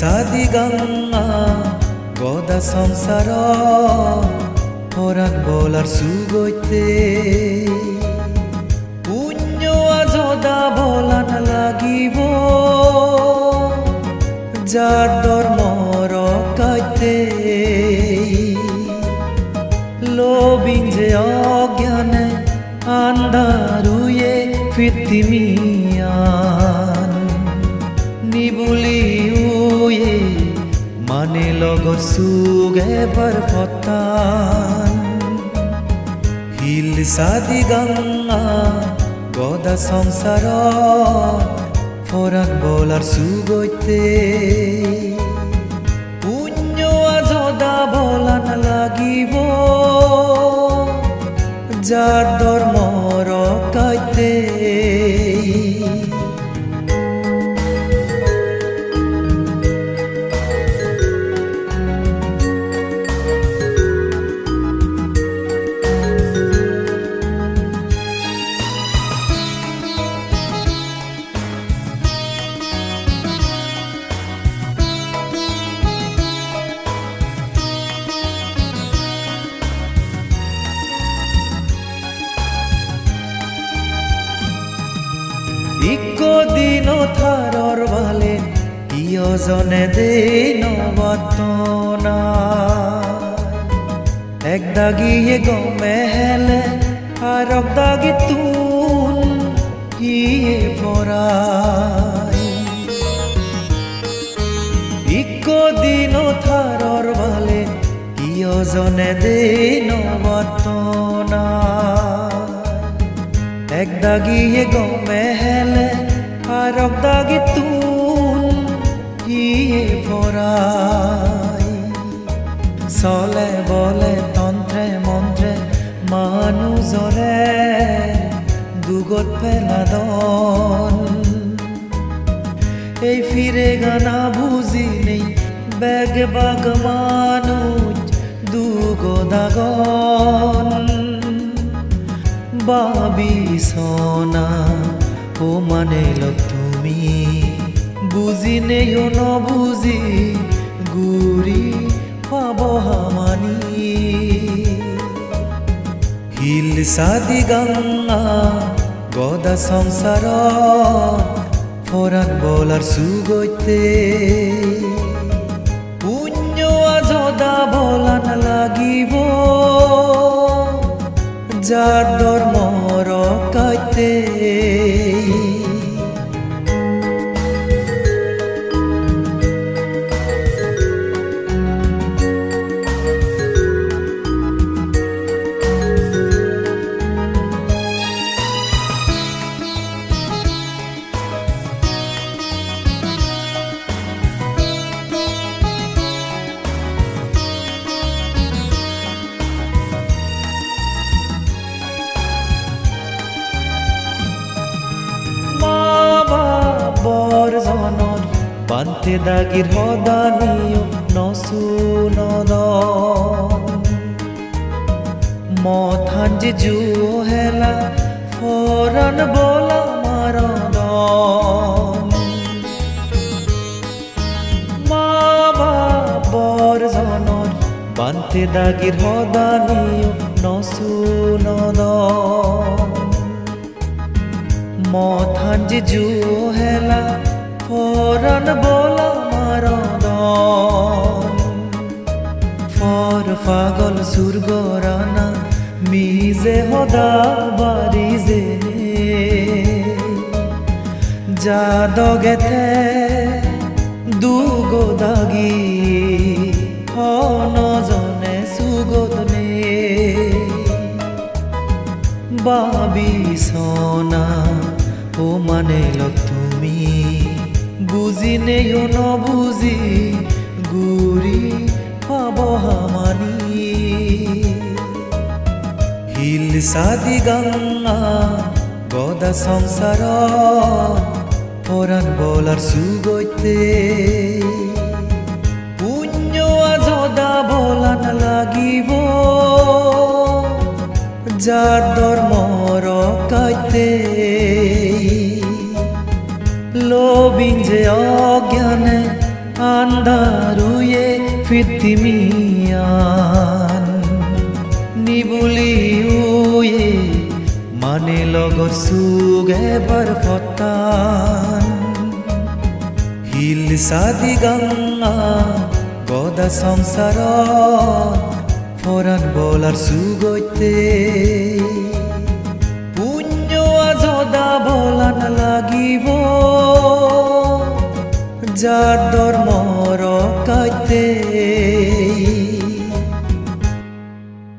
হিলসাদি গঙ্গা, গদা সংসার পরাণ বলার সুগৈতে পুণ্য আজদা বলান লাগিব, যার ধর্ম রকাইতে লোবিন যে অজ্ঞানে আন্ধারুয়ে ফিতিমিয়ান নিবুলি লগর সুগে বরফতান হিল সাদি গঙ্গা গদা সংসার ফরান বলার সুগৈতে পুণ্য আজদা দিন থারর ভালে ইয়জনে দেন বতনা এক দাগিয়ে গমে হেলে, আর এক দাগি তুন ইয়ে পরাই। ইকো দিন থারর ভালে ইয়জনে দেন বতনা এক দাগিয়ে গমে দাগি তুন ইয়ে পরাই চলে বলে তন্ত্রে মন্ত্রে মানুষরে দুগত পেলাদন এই ফিরে গানা বুঝি নেই ব্যাগ বাগ মানুষ দুগোদাগন বাবি সোনা মানে তুমি। বুঝি নেও ন বুঝি গুরি পাব হামানি। হিল সাদি গঙ্গা, গদা সংসার ফরান বলার সুগৈতে পুণ্য আজদা বলান লাগিব, যার ধর্ম রকাইতে জনৰ পান্তে দাগিৰ সদানীয় নচুনদ মথান যে জু হেলা, ফরান বলা মারদ মা পান্তে দাগিৰ সদানীয় নচুনদ মথান যে জু হেলা ফরান বলা মারদন। ফর পাগল সুরগরানা মিজে হদা বাড়ি যে যা দগেতে দুগো দাগি হনজনে সুগদনে বাবি সোনা, ও মানে লোক তুমি। বুঝি নেও ন বুঝি গুরি পাব হামানি। হিল সাদি গঙ্গা, গদা সংসার পরাণ বলার সুগৈতে পুণ্য আজদা বলান লাগিব, যার ধর্ম আন্ধারুয়ে ফিতিমিয়ান নিবুলি উয়ে মানে লগৰ চুগ এবাৰ ফতান হিল সাদি গঙ্গা গদা সংসাৰত ফরান বলার সুগৈতে পুণ্য বলান লাগিব। যার ধর্ম